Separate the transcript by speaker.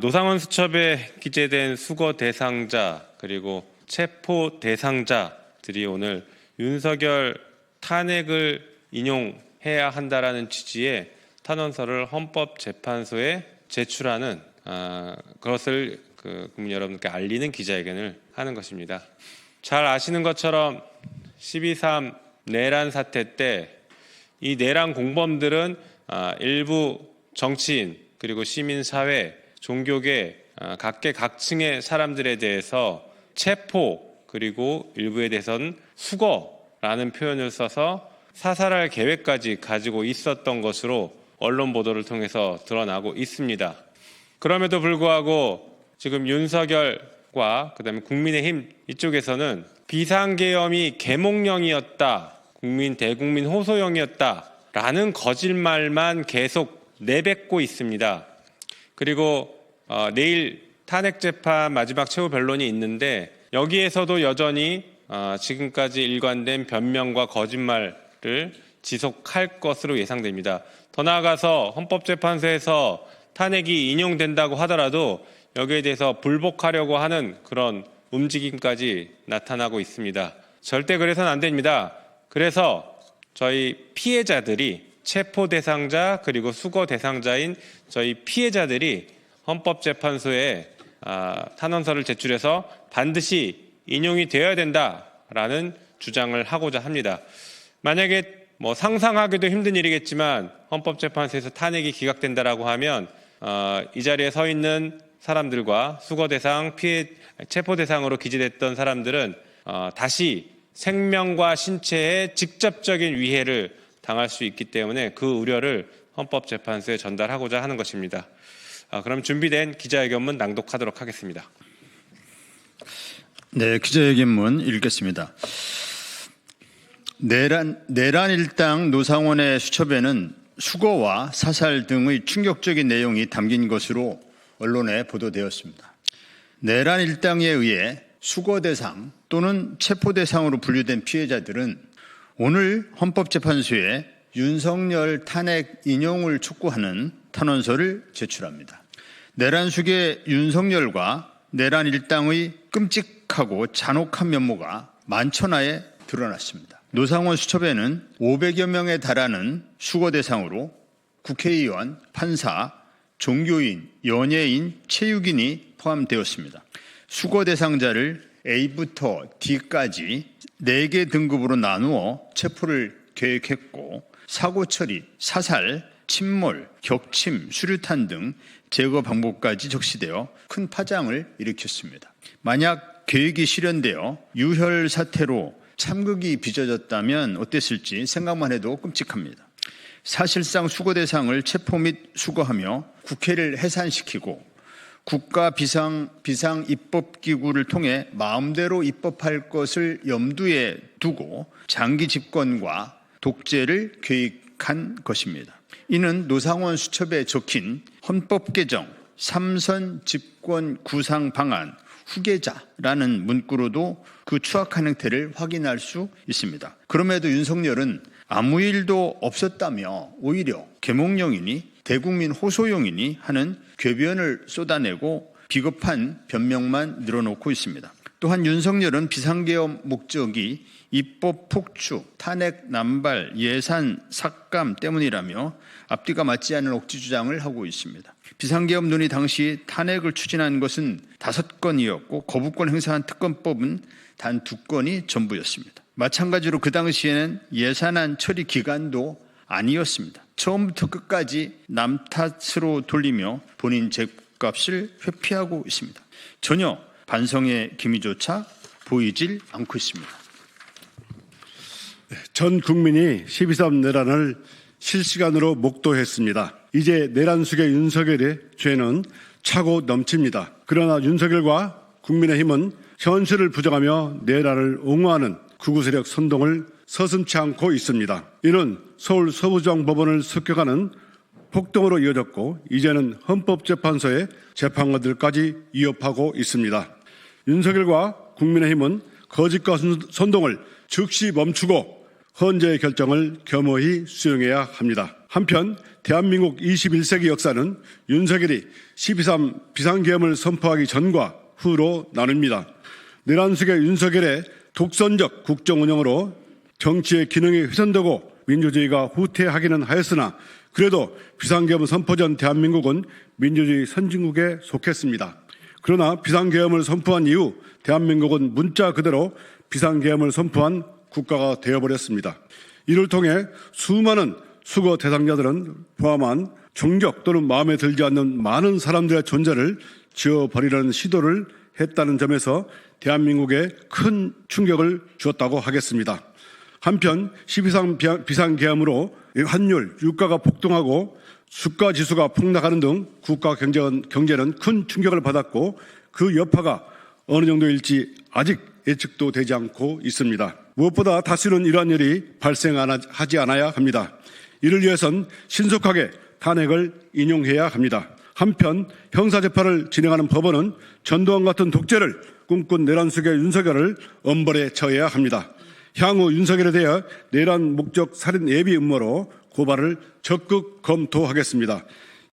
Speaker 1: 노상원 수첩에 기재된 수거 대상자 그리고 체포 대상자들이 오늘 윤석열 탄핵을 인용해야 한다라는 취지의 탄원서를 헌법재판소에 제출하는 아, 그것을 그 국민 여러분께 알리는 기자회견을 하는 것입니다. 잘 아시는 것처럼 12.3 내란 사태 때 이 내란 공범들은 아, 일부 정치인 그리고 시민사회, 종교계 아, 각계각층의 사람들에 대해서 체포 그리고 일부에 대해서는 수거라는 표현을 써서 사살할 계획까지 가지고 있었던 것으로 언론 보도를 통해서 드러나고 있습니다. 그럼에도 불구하고 지금 윤석열과 그다음에 국민의힘 이쪽에서는 비상계엄이 계몽령이었다. 국민 대국민 호소형이었다라는 거짓말만 계속 내뱉고 있습니다. 그리고 어, 내일 탄핵 재판 마지막 최후 변론이 있는데 여기에서도 여전히 어, 지금까지 일관된 변명과 거짓말을 지속할 것으로 예상됩니다. 더 나아가서 헌법재판소에서 탄핵이 인용된다고 하더라도 여기에 대해서 불복하려고 하는 그런 움직임까지 나타나고 있습니다. 절대 그래서는 안 됩니다. 그래서 저희 피해자들이 체포 대상자 그리고 수거 대상자인 저희 피해자들이 헌법재판소에 아, 탄원서를 제출해서 반드시 인용이 되어야 된다라는 주장을 하고자 합니다. 만약에 뭐 상상하기도 힘든 일이겠지만 헌법재판소에서 탄핵이 기각된다라고 하면 어, 이 자리에 서 있는 사람들과 수거 대상, 피해 체포 대상으로 기재됐던 사람들은 어, 다시 생명과 신체에 직접적인 위해를 당할 수 있기 때문에 그 우려를 헌법재판소에 전달하고자 하는 것입니다. 아, 그럼 준비된 기자회견문 낭독하도록 하겠습니다.
Speaker 2: 네, 기자회견문 읽겠습니다. 내란, 내란 일당 노상원의 수첩에는 수거와 사살 등의 충격적인 내용이 담긴 것으로 언론에 보도되었습니다. 내란 일당에 의해 수거 대상 또는 체포 대상으로 분류된 피해자들은 오늘 헌법재판소에 윤석열 탄핵 인용을 촉구하는 탄원서를 제출합니다. 내란 숙의 윤석열과 내란 일당의 끔찍하고 잔혹한 면모가 만천하에 드러났습니다. 노상원 수첩에는 500여 명에 달하는 수거 대상으로 국회의원, 판사, 종교인, 연예인, 체육인이 포함되었습니다. 수거 대상자를 A부터 D까지 4개 등급으로 나누어 체포를 계획했고 사고 처리, 사살, 침몰, 격침, 수류탄 등 제거 방법까지 적시되어 큰 파장을 일으켰습니다. 만약 계획이 실현되어 유혈 사태로 참극이 빚어졌다면 어땠을지 생각만 해도 끔찍합니다. 사실상 수거 대상을 체포 및 수거하며 국회를 해산시키고 국가 비상 비상 입법 기구를 통해 마음대로 입법할 것을 염두에 두고 장기 집권과 독재를 계획한 것입니다. 이는 노상원 수첩에 적힌 헌법 개정 삼선 집권 구상 방안 후계자라는 문구로도 그 추악한 행태를 확인할 수 있습니다. 그럼에도 윤석열은 아무 일도 없었다며 오히려 개몽령이니 대국민 호소용이니 하는 궤변을 쏟아내고 비겁한 변명만 늘어놓고 있습니다. 또한 윤석열은 비상계엄 목적이 입법 폭축, 탄핵 남발, 예산 삭감 때문이라며 앞뒤가 맞지 않는 억지 주장을 하고 있습니다. 비상계엄 논의 당시 탄핵을 추진한 것은 다섯 건이었고 거부권 행사한 특검법은 단 두 건이 전부였습니다. 마찬가지로 그 당시에는 예산안 처리 기간도 아니었습니다. 처음부터 끝까지 남 탓으로 돌리며 본인 죄값을 회피하고 있습니다. 전혀 반성의 기미조차 보이질 않고 있습니다.
Speaker 3: 전 국민이 12.3 내란을 실시간으로 목도했습니다. 이제 내란 숙의 윤석열의 죄는 차고 넘칩니다. 그러나 윤석열과 국민의힘은 현실을 부정하며 내란을 옹호하는 극우 세력 선동을 서슴치 않고 있습니다. 이는 서울 서부지방 법원을 습격하는 폭동으로 이어졌고 이제는 헌법재판소의 재판관들까지 위협하고 있습니다. 윤석열과 국민의힘은 거짓과 선동을 즉시 멈추고 헌재의 결정을 겸허히 수용해야 합니다. 한편 대한민국 21세기 역사는 윤석열이 12.3 비상계엄을 선포하기 전과 후로 나눕니다. 내란숙의 윤석열의 독선적 국정 운영으로 정치의 기능이 훼손되고 민주주의가 후퇴하기는 하였으나 그래도 비상계엄 선포 전 대한민국은 민주주의 선진국에 속했습니다. 그러나 비상계엄을 선포한 이후 대한민국은 문자 그대로 비상계엄을 선포한 국가가 되어버렸습니다. 이를 통해 수많은 수거 대상자들은 포함한 종격 또는 마음에 들지 않는 많은 사람들의 존재를 지워버리려는 시도를 했다는 점에서 대한민국에 큰 충격을 주었다고 하겠습니다. 한편 12상 비상계엄으로 환율, 유가가 폭등하고 수가 지수가 폭락하는 등 국가 경제는, 경제는 큰 충격을 받았고 그 여파가 어느 정도일지 아직 예측도 되지 않고 있습니다. 무엇보다 다시는 이러한 일이 발생하지 않아야 합니다. 이를 위해선 신속하게 탄핵을 인용해야 합니다. 한편 형사재판을 진행하는 법원은 전두환 같은 독재를 꿈꾼 내란숙의 윤석열을 엄벌에 처해야 합니다. 향후 윤석열에 대해 내란 목적 살인 예비 음모로 고발을 적극 검토하겠습니다.